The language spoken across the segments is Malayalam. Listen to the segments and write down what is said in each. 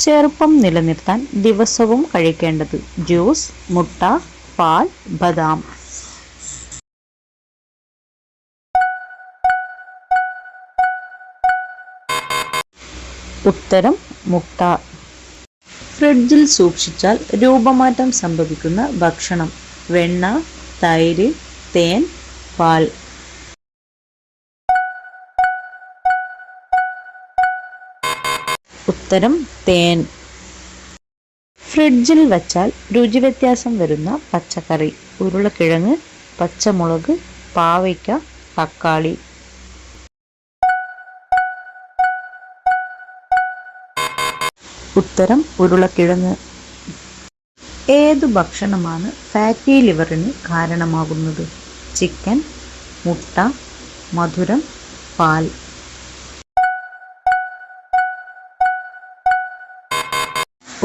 ചെറുപ്പം നിലനിർത്താൻ ദിവസവും കഴിക്കേണ്ടത് ജ്യൂസ് മുട്ട പാൽ ബദാം. ഉത്തരം മുട്ട. ഫ്രിഡ്ജിൽ സൂക്ഷിച്ചാൽ രൂപമാറ്റം സംഭവിക്കുന്ന ഭക്ഷണം. വെണ്ണ തൈര് തേൻ പാൽ. ഉത്തരം തേൻ. ഫ്രിഡ്ജിൽ വച്ചാൽ രുചി വ്യത്യാസം വരുന്ന പച്ചക്കറി. ഉരുളക്കിഴങ്ങ് പച്ചമുളക് പാവയ്ക്ക തക്കാളി. ഉത്തരം ഉരുളക്കിഴങ്ങ്. ഏതു ഭക്ഷണമാണ് ഫാറ്റി ലിവറിന് കാരണമാകുന്നത്? ചിക്കൻ മുട്ട മധുരം പാൽ.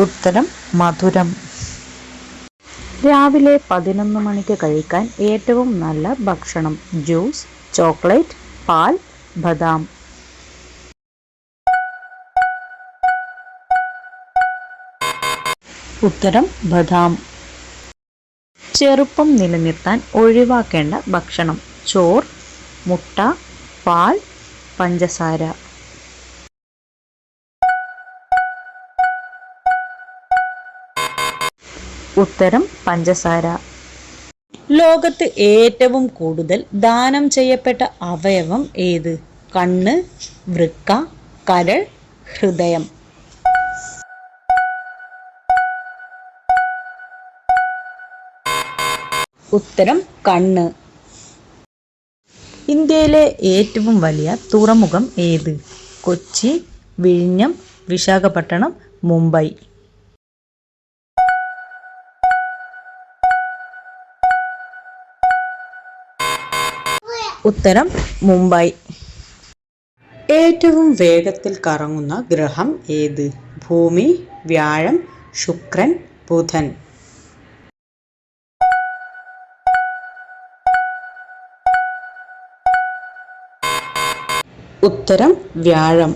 ഉത്തരം മധുരം. രാവിലെ പതിനൊന്ന് മണിക്ക് കഴിക്കാൻ ഏറ്റവും നല്ല ഭക്ഷണം ജ്യൂസ് ചോക്ലേറ്റ് പാൽ ബദാം. ഉത്തരം ബദാം. ചെറുപ്പം നിലനിർത്താൻ ഒഴിവാക്കേണ്ട ഭക്ഷണം ചോർ മുട്ട പാൽ പഞ്ചസാര. ഉത്തരം പഞ്ചസാര. ലോകത്ത് ഏറ്റവും കൂടുതൽ ദാനം ചെയ്യപ്പെട്ട അവയവം ഏത്? കണ്ണ് വൃക്ക കരൾ ഹൃദയം. ഉത്തരം കണ്ണ്. ഇന്ത്യയിലെ ഏറ്റവും വലിയ തുറമുഖം ഏത്? കൊച്ചി വിഴിഞ്ഞം വിശാഖപട്ടണം മുംബൈ. ഉത്തരം മുംബൈ. ഏറ്റവും വേഗത്തിൽ കറങ്ങുന്ന ഗ്രഹം ഏത്? ഭൂമി വ്യാഴം ശുക്രൻ ബുധൻ. ഉത്തരം വ്യാഴം.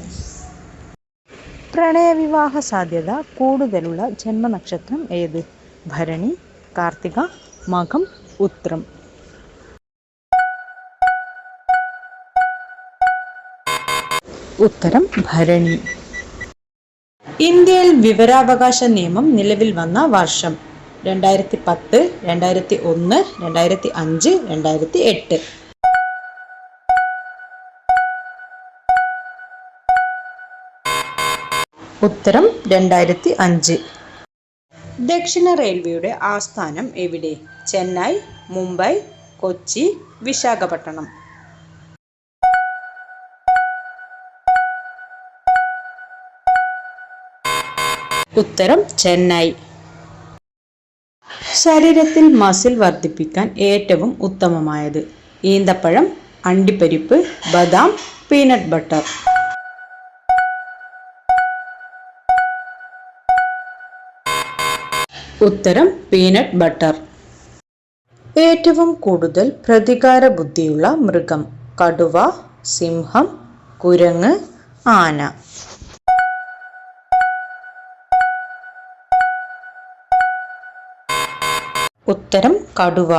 പ്രണയവിവാഹ സാധ്യത കൂടുതലുള്ള ജന്മനക്ഷത്രം ഏത്? ഭരണി കാർത്തിക മകം ഉത്രം. ഉത്തരം ഭരണി. ഇന്ത്യയിൽ വിവരാവകാശ നിയമം നിലവിൽ വന്ന വർഷം രണ്ടായിരത്തി പത്ത് രണ്ടായിരത്തി ഒന്ന് രണ്ടായിരത്തി അഞ്ച് രണ്ടായിരത്തി എട്ട് ഉത്തരം രണ്ടായിരത്തി അഞ്ച് ദക്ഷിണ റെയിൽവേയുടെ ആസ്ഥാനം എവിടെ? ചെന്നൈ മുംബൈ കൊച്ചി വിശാഖപട്ടണം. ഉത്തരം ചെന്നൈ. ശരീരത്തിൽ മസിൽ വർദ്ധിപ്പിക്കാൻ ഏറ്റവും ഉത്തമമായത് ഈന്തപ്പഴം അണ്ടിപ്പരിപ്പ് ബദാം പീനട്ട് ബട്ടർ. ഉത്തരം പീനട്ട് ബട്ടർ. ഏറ്റവും കൂടുതൽ പ്രതികാര ബുദ്ധിയുള്ള മൃഗം കടുവ സിംഹം കുരങ്ങ് ആന. ഉത്തരം കടുവ.